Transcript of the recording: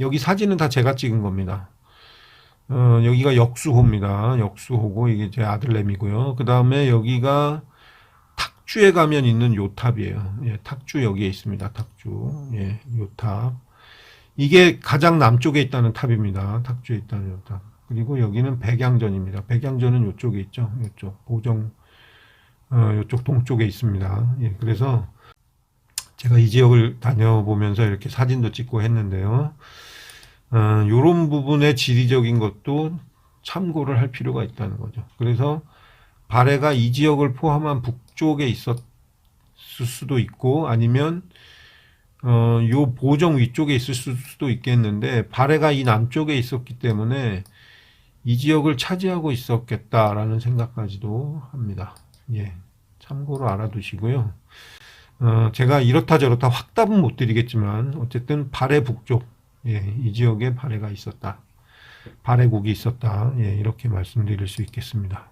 여기 사진은 다 제가 찍은 겁니다. 어, 여기가 역수호입니다. 역수호고 이게 제 아들내미고요. 그 다음에 여기가 탁주에 가면 있는 요 탑이에요. 예, 탁주 여기에 있습니다. 탁주. 예, 요 탑. 이게 가장 남쪽에 있다는 탑입니다. 탁주에 있다는 요 탑. 그리고 여기는 백양전입니다. 백양전은 요쪽에 있죠. 요쪽 보정 어, 요쪽 동쪽에 있습니다. 예, 그래서 제가 이 지역을 다녀보면서 이렇게 사진도 찍고 했는데요. 어, 요런 부분의 지리적인 것도 참고를 할 필요가 있다는 거죠. 그래서 발해가 이 지역을 포함한 북쪽에 있었을 수도 있고 아니면 어, 요 보정 위쪽에 있을 수도 있겠는데 발해가 이 남쪽에 있었기 때문에 이 지역을 차지하고 있었겠다라는 생각까지도 합니다. 예. 참고로 알아두시고요. 어, 제가 이렇다 저렇다 확답은 못 드리겠지만 어쨌든 발해 북쪽 예, 이 지역에 발해가 있었다. 발해국이 있었다. 예, 이렇게 말씀드릴 수 있겠습니다.